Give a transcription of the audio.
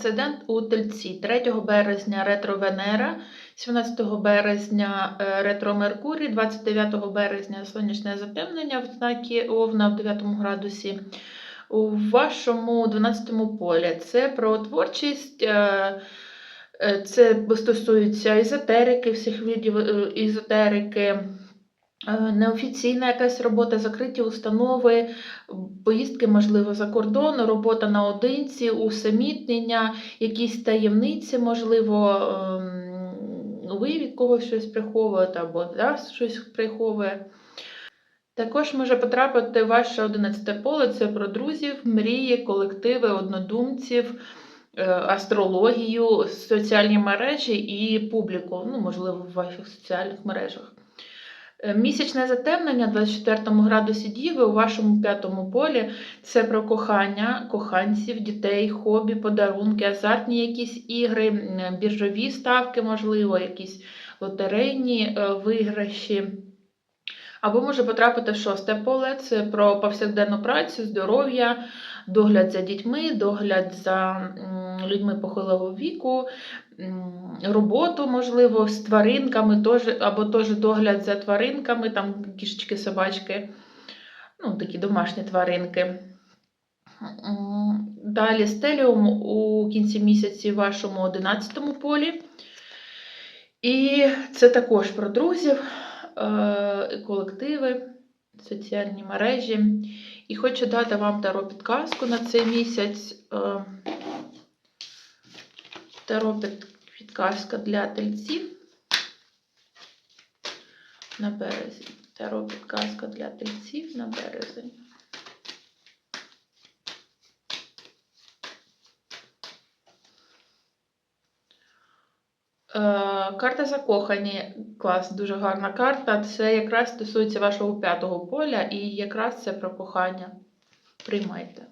Асцендент у Тельці 3 березня ретро Венера, 17 березня е, ретро Меркурій, 29 березня сонячне затемнення в знакі Овна в 9 градусі. У вашому 12 полі це про творчість. е, е, Це стосується езотерики, всіх видів езотерики, неофіційна якась робота, закриті установи, поїздки, можливо, за кордон, робота наодинці, усамітнення, якісь таємниці, можливо, ем, ви від когось щось приховуєте або вас щось приховує. Також може потрапити ваше 11 поле це про друзів, мрії, колективи, однодумців, е, астрологію, соціальні мережі і публіку, ну, можливо, в ваших соціальних мережах. Е, Місячне затемнення 24 градусі Діви у вашому п'ятому полі це про кохання, коханців, дітей, хобі, подарунки, азартні якісь ігри, біржові ставки, можливо, якісь лотерейні е, виграші. Або може потрапити в шосте поле це про повсякденну працю, здоров'я, догляд за дітьми, догляд за людьми похилого віку, роботу, можливо, з тваринками, або теж догляд за тваринками, там кішечки, собачки, ну, такі домашні тваринки. Далі стеліум у кінці місяці в вашому 11 полі. І це також про друзів, колективи, соціальні мережі. І хочу дати вам таро підказку на цей місяць. Е, Таро підказка для тельців на березень. Таро підказка для тельців на березень. Карта закохані, клас, дуже гарна карта. Це якраз стосується вашого п'ятого поля, і якраз це про кохання. Приймайте.